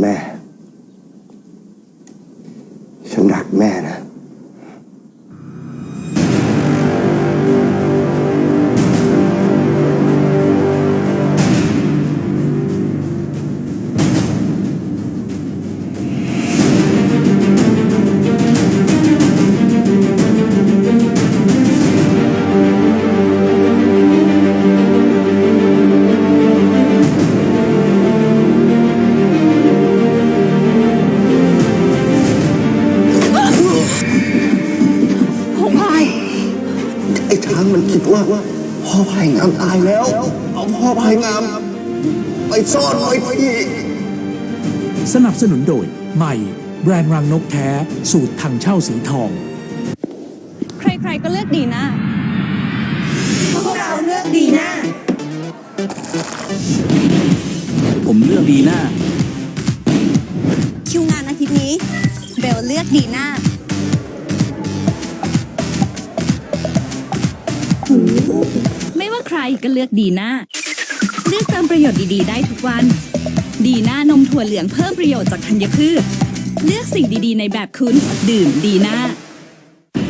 แม่ ฉันรักแม่นะ มันคิดว่าพ่อพายงามตายแล้ว เอาพ่อพายงาม ไปซ่อนไว้ที่ สนับสนุนโดยใหม่ แบรนด์รังนกแท้ สูตรถังเช่าสีทอง ใครๆก็เลือกดีนะ พวกเราเลือกดีน่าผมเลือกดีหน้า คิวงานอาทิตย์นี้ เบลเลือกดีน่า ไม่ว่าใครก็เลือกดีน่าเลือกเติมประโยชน์ดีๆ ได้ทุกวัน ดีน่านมถั่วเหลืองเพิ่มประโยชน์จากธัญพืช เลือกสิ่งดีๆ ในแบบคุณดื่มดีน่า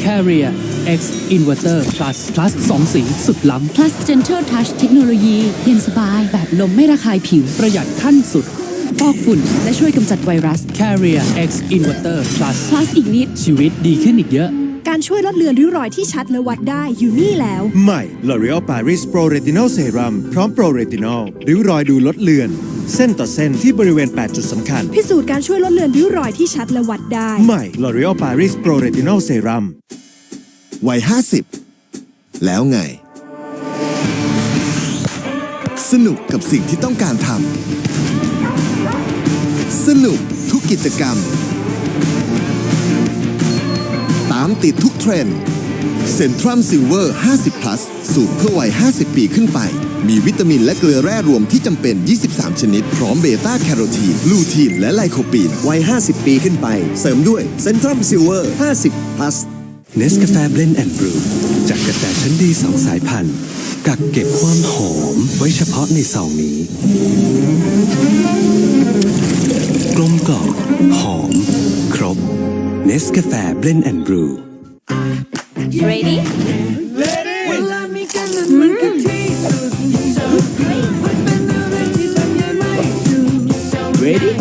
Carrier X Inverter Plus Plus 2 สีสุดล้ Plus Gentle Touch เทคโนโลยีเย็นสบายแบบลมไม่ระคายผิวำประหยัดขั้นสุดฟอกฝุ่น และช่วยกำจัดไวรัส Carrier X Inverter Plus Plus อีกนิด ชีวิตดีขึ้นอีกเยอะ การช่วยลดเลือนริ้วรอยที่ชัดและวัดได้อยู่นี่แล้ว ใหม่ L'Oreal Paris Pro Retinol Serum พร้อม Pro Retinol ริ้วรอยดูลดเลือน เส้นต่อเส้นที่บริเวณ 8 จุดสำคัญ พิสูจน์การช่วยลดเลือนริ้วรอยที่ชัดและวัดได้ ใหม่ L'Oreal Paris Pro Retinol Serum วัย 50 แล้วไง สนุกกับสิ่งที่ต้องการทำสนุกทุกกิจกรรม ตามติดทุกเทรนด์เซนทรัมซิลเวอร์ 50 plus สูตรเพื่อวัย 50 ปีขึ้นไป มีวิตามินและเกลือแร่รวมที่จำเป็น 23 ชนิด พร้อมเบต้าแคโรทีน ลูทีน และไลโคปีน วัย 50 ปีขึ้นไป เสริมด้วยเซนทรัมซิลเวอร์ 50 plus เนสกาแฟเบลนด์แอนด์บรูจากกาแฟชั้นดีสองสายพันธุ์กักเก็บความหอมไว้เฉพาะในซองนี้ กลมกล่อมหอม ครบ เนสกาแฟเบลนด์แอนด์บรู ready Ready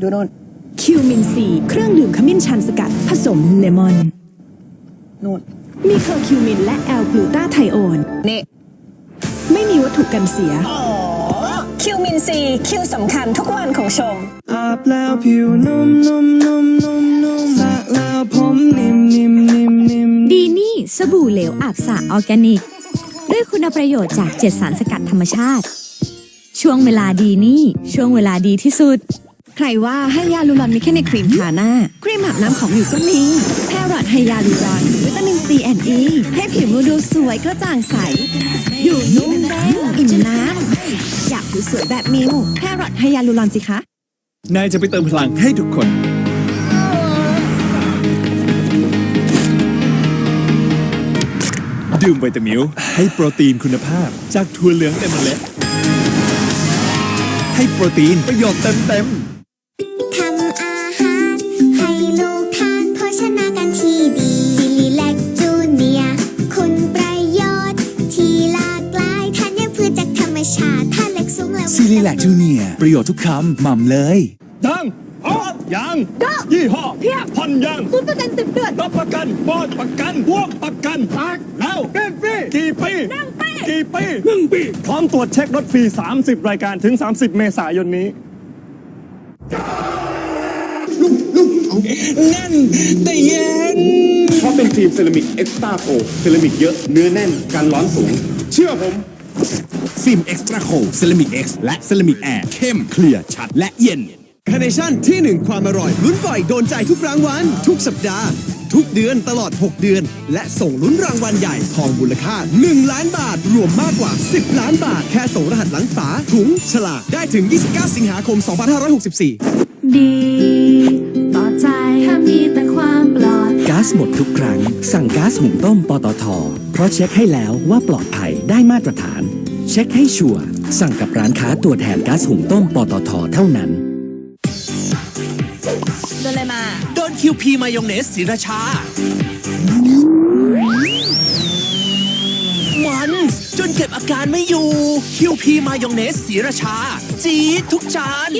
ดูโนนคิวมินซีเครื่องดื่มขมิ้นชันสกัด ผสมเลมอนนูนมีเคอร์คิวมินและแอลกลูตาไทโอน นี่ ไม่มีวัตถุกันเสีย คิวมินซีคิวสำคัญทุกวันของชม อาบแล้วผิวนุ่มนุ่มนุ่มนุ่มนุ่มสระแล้วผมนิ่มนิ่มนิ่มนิ่มดีนี่สบู่เหลวอาบสระออร์แกนิก ด้วยคุณประโยชน์จากเจ็ดสารสกัดธรรมชาติ ช่วงเวลาดีนี่ช่วงเวลาดีที่สุด ใครว่าให้ยาลูรอนมีแค่ในครีมทาหน้า ครีมอาบน้ำของหมิวก็มีแรอดไฮยาลูรอนวิตามินซีแอนอีให้ผิวดูสวยกระจ่างใส อยู่นุ่มแดงอิ่มน้ำอยากผิวสวยแบบมิวแพรอดไฮยาลูรอนสิคะ นายจะไปเติมพลังให้ทุกคน ดื่มไวตามิวให้โปรตีนคุณภาพ จากถั่วเหลืองเต็มเมล็ดให้โปรตีนประโยชน์เต็มเต็ม ซีรีแลกจูเนียประโยชน์ทุกคำหม่ำเลยยังอ๋อยังยี่ห้อเพียบผ่อนยังศูนย์เปอร์เซ็นต์สิบเดือนรับประกันบอดประกันพวกประกันปักแล้วเป็นฟรีกี่ปีหนึ่งปีกี่ปีหนึ่งปีพร้อมตรวจเช็ครถฟรี 30 รายการถึง 30 เมษายนนี้แน่นแต่เย็นเพราะเป็นฟิล์มเซรามิกเอ็กซ์ตร้าโปเซรามิกเยอะเนื้อแน่นการร้อนสูง เชื่อผม ฟิล์มเอ็กซ์ตร้าโคเซรามิกเอ็กซ์และเซรามิกแอร์เข้มเคลียร์ชัดและเย็นคาเนชั่นที่หนึ่งความอร่อยลุ้นบ่อยโดนใจทุกรางวัลทุกสัปดาห์ ทุกเดือนตลอด 6 เดือน และส่งลุ้นรางวัลใหญ่ทองมูลค่า 1 ล้านบาท รวมมากกว่า 10 ล้านบาท แค่ส่งรหัสหลังฝาถุงฉลากได้ถึง 29 สิงหาคม 2564 ดี ต่อใจถ้ามีแต่ความปลอดกาก๊าซหมดทุกครั้ง สั่งก๊าซหุงต้มปตท เพราะเช็คให้แล้วว่าปลอดภัยได้มาตรฐาน เช็คให้ชัวร์สั่งกับร้านค้าตัวแทนก๊าซหุงต้มปตทเท่านั้น โดนอะไรมา โดนคิวพีมายองเนสศิราชา มันจนเก็บอาการไม่อยู่คิวพีมายองเนสศิราชา จี๊ดทุกจาน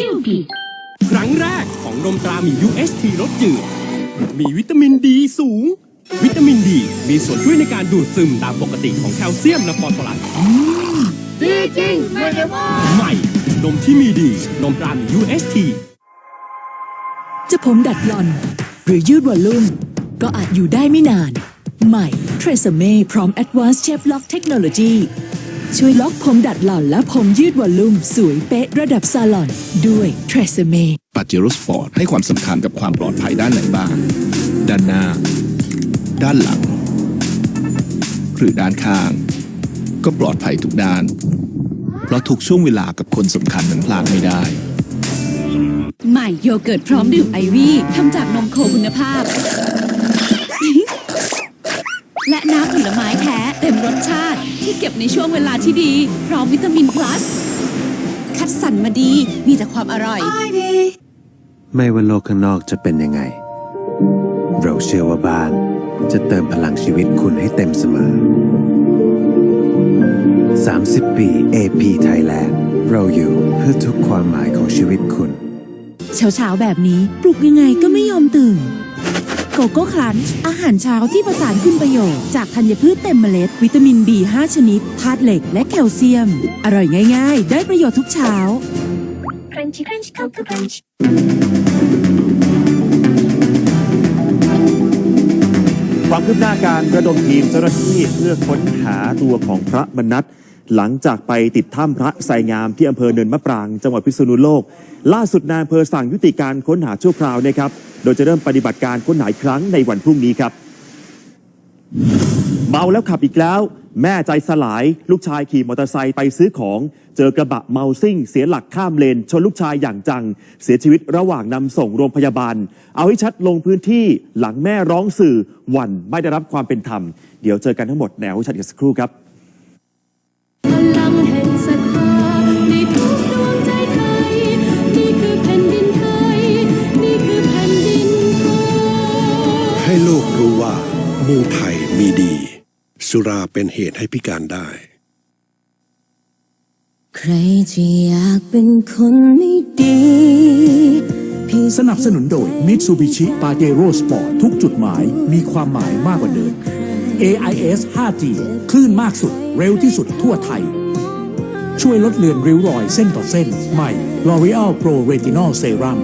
ครั้งแรกของนมตราหมี UHT รสจืด มีวิตามินดีสูง วิตามินดีมีส่วนช่วยในการดูดซึมตามปกติของแคลเซียมและฟอสฟอรัสดีจริงไม่ได้ว่าใหม่ นมที่มีดี นมตราหมี UHT จะผมดัดหล่อน หรือยืดวอลลุ่มก็อาจอยู่ได้ไม่นาน ใหม่ t r e s e m e พร้อม Advanced Shape Lock Technology ช่วยล็อกผมดัดหล่อนและผมยืดวอลลุ่ม สวยเป๊ะระดับซาลอน ด้วย t r e s e m e ปาเจโร่สปอร์ตให้ความสำคัญกับความปลอดภัยด้านไหนบ้าง ด้านหน้า ด้านหลัง หรือด้านข้าง ก็ปลอดภัยทุกด้าน เพราะทุกช่วงเวลากับคนสำคัญนั้นพลาดไม่ได้ ใหม่โยเกิร์ตพร้อมดื่มไอวี่ทำจากนมโคคุณภาพ และน้ำผลไม้แท้เต็มรสชาติ ที่เก็บในช่วงเวลาที่ดี พร้อมวิตามิน plus คัดสรรมาดีมีแต่ความอร่อย ไม่ว่าโลกข้างนอกจะเป็นยังไง เราเชื่อว่าบ้านจะเติมพลังชีวิตคุณให้เต็มเสมอ 30 ปี AP Thailand เราอยู่เพื่อทุกความหมายของชีวิตคุณ เช้าๆแบบนี้ปลุกยังไงก็ไม่ยอมตื่น โกโก้คลันช์อาหารเช้าที่ประสานคุณประโยชน์จากธัญพืชเต็มเมล็ด วิตามิน B5 ชนิดธาตุเหล็กและแคลเซียม อร่อยง่าย ๆ ได้ประโยชน์ทุกเช้า Crunchy Crunch Cocoa Crunch ความคืบหน้าการระดมทีมเจ้าหน้าที่เพื่อค้นหาตัวของพระมนัตหลังจากไปติดถ้ำพระไสงามที่อำเภอเนินมะปราง จังหวัดพิษณุโลก ล่าสุดนายอำเภอสั่งยุติการค้นหาชั่วคราวนะครับ โดยจะเริ่มปฏิบัติการค้นหาครั้งในวันพรุ่งนี้ครับ เมาแล้วขับอีกแล้ว แม่ใจสลาย ลูกชายขี่มอเตอร์ไซค์ไปซื้อของ เจอกระบะเมาซิ่ง เสียหลักข้ามเลน ชนลูกชายอย่างจัง เสียชีวิตระหว่างนำส่งโรงพยาบาล เอาให้ชัดลงพื้นที่หลังแม่ร้องสื่อวันไม่ได้รับความเป็นธรรม เดี๋ยวเจอกันทั้งหมดแนวชัดกันสักครู่ครับ ให้โลกรู้ว่าเมืองไทยมีดี สุราเป็นเหตุให้พิการได้ ใครจะอยากเป็นคนไม่ดีสนับสนุนโดย Mitsubishi Pajero Sport ทุกจุดหมายมีความหมายมากกว่าเดิม AIS 5G คลื่นมากสุด เร็วที่สุดทั่วไทย ช่วยลดเลือนริ้วรอยเส้นต่อเส้น ใหม่ L'Oreal Pro Retinol Serum